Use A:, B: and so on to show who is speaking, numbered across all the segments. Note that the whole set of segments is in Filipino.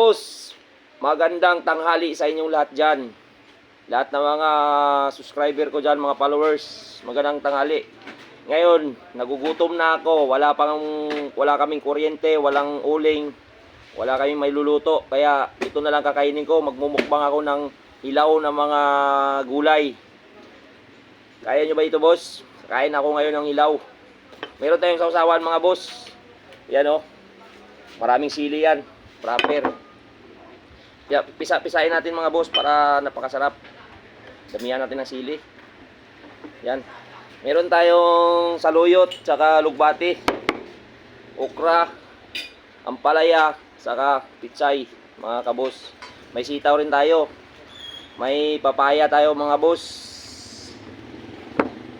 A: Boss, magandang tanghali sa inyong lahat dyan. Lahat ng mga subscriber ko dyan, mga followers, magandang tanghali. Ngayon, nagugutom na ako. Wala pang wala kaming kuryente, walang uling, wala kaming may luluto. Kaya ito na lang kakainin ko. Magmumukbang ako ng ilaw ng mga gulay. Kaya nyo ba ito, boss? Kain ako ngayon ng ilaw. Meron tayong sausawan, mga boss. Yan, oh. Maraming sili yan. Proper. Yeah, pisa-pisain natin mga boss para napakasarap. Damihan natin ng sili. Yan. Meron tayong saluyot, saka lugbati, okra, ampalaya, saka pitsay, mga kabos. May sitaw rin tayo. May papaya tayo mga boss.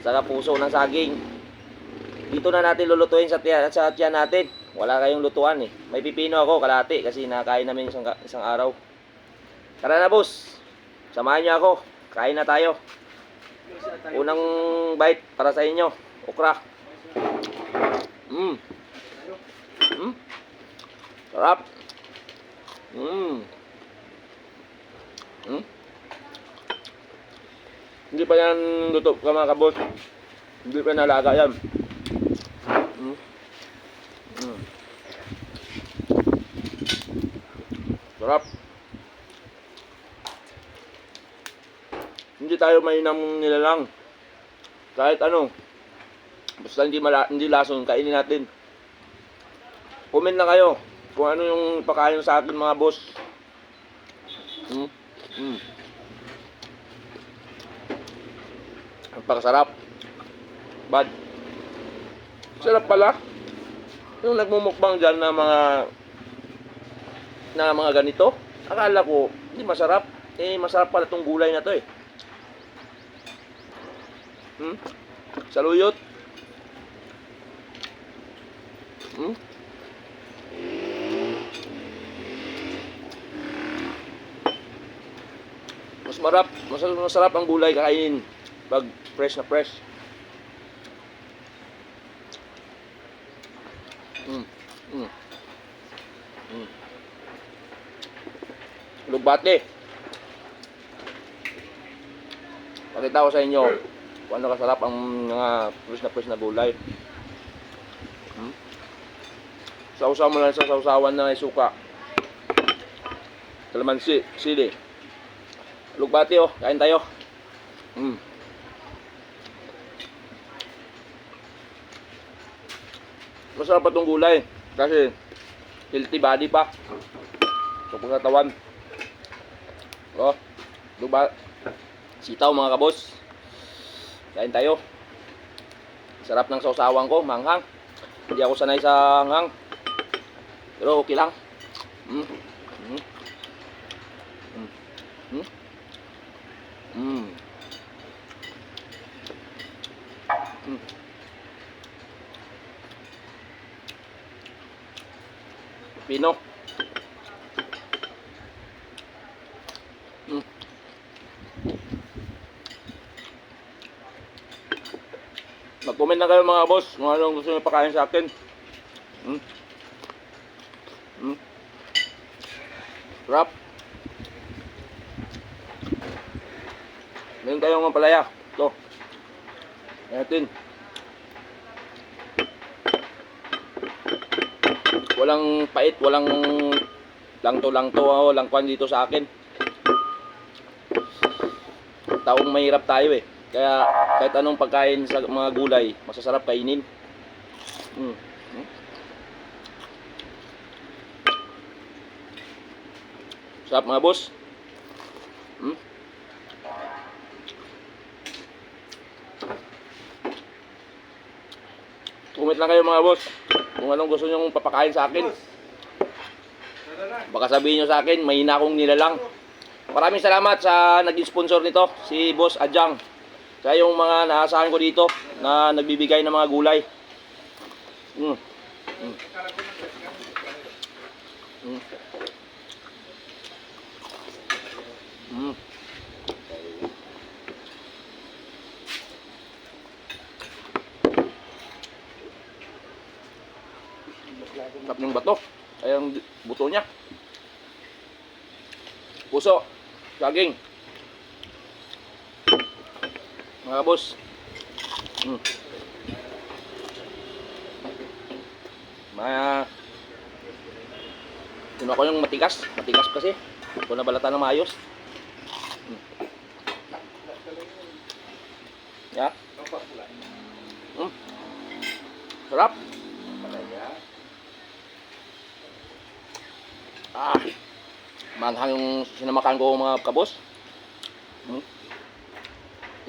A: Saka puso ng saging. Dito na natin lulutuin sa tiyan, sa tiyan natin. Wala kayong lutuan eh. May pipino ako, kalati, kasi nakain namin isang, isang araw. Tara na boss. Samahan niyo ako. Kain na tayo. Unang bite para sa inyo. Okra. Mmm. Mmm. Sarap. Mmm. Mmm. Hindi pa yan luto ka mga kabos. Hindi pa nalaga yan. Mm. Mm. Sarap. Hindi tayo mainam nilalang. Kahit ano. Basta hindi, mala, hindi lason, kainin natin. Comment na kayo kung ano yung pakain sa akin mga boss. Mm. Mm. Ang pakasarap. Bad. Sarap pala. Yung nagmumukbang dyan na mga na mga ganito, akala ko hindi masarap. Eh, masarap pala tong gulay na to eh. Hmm? Saluyot. Hmm? Mas marap, mas masarap ang gulay kakainin pag fresh na fresh. Mm. Mm. Mm. Lugbate. Pakita ko sa inyo kung ano kasarap ang mga fresh na fresh na gulay. Hmm? Sausaw mo lang sa sausawan na suka. Kalamansi, sili. Lugbate oh, kain tayo. Mm. Masarap pa itong gulay. Kasi healthy body pa. So kung katawan. Oh, luba. Sitaw mga kabos. Kain tayo. Sarap ng sausawan ko, manghang. Hindi ako sanay sa hanghang. Pero okay lang. Mm. Mm. Mm. Mm. Mm. Mm. Mag-comment na kayo mga boss kung anong gusto nyo pakain sa akin. Mm. Mm. Sarap. Meron tayong palaya. Ito. Ayan Walang pait, walang langto-langto o langkwan dito sa akin. Taong mahirap tayo eh. Kaya kahit anong pagkain sa mga gulay, masasarap kainin. Mm. Mm. Sarap mga boss. Mm. Comment lang kayo mga boss kung anong gusto nyo papakain sa akin. Baka sabihin nyo sa akin, may akong nilalang. Maraming salamat sa naging sponsor nito, si Boss Adjang. Sa yung mga naasahan ko dito na nagbibigay ng mga gulay. Mm. Mm. Mm. Mm. Sarap ng bato. Ay, ang buto niya. puso, saging. Mga boss. Mm. Mga Yun ako yung matigas. Matigas kasi. Ito na balatan ng maayos. Mm. Yeah. Mm. Sarap. Ah. Manghang yung sinamakan ko mga kabos. Mm.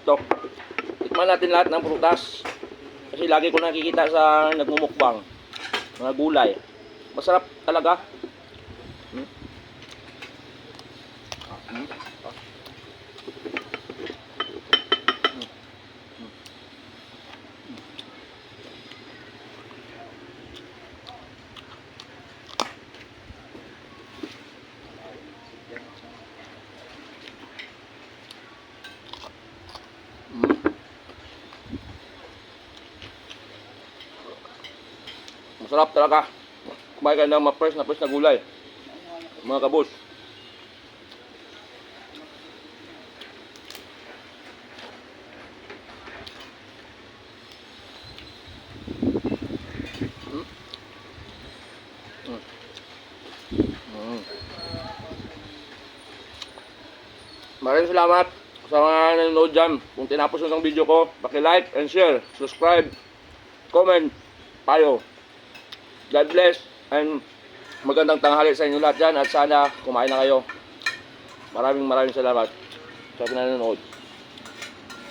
A: Ito. Tikman natin lahat ng prutas. Kasi lagi ko nakikita sa nagmumukbang. Mga gulay. Masarap talaga. Mm. Mm. Masarap talaga. Kumain ka ng ma-fresh na fresh na gulay. Mga kabus. Mm. Mm. Mm. Maraming salamat sa mga nanonood dyan. Kung tinapos nyo ng video ko, like and share, subscribe, comment, payo. God bless and magandang tanghali sa inyo lahat dyan at sana kumain na kayo. Maraming maraming salamat sa nanonood.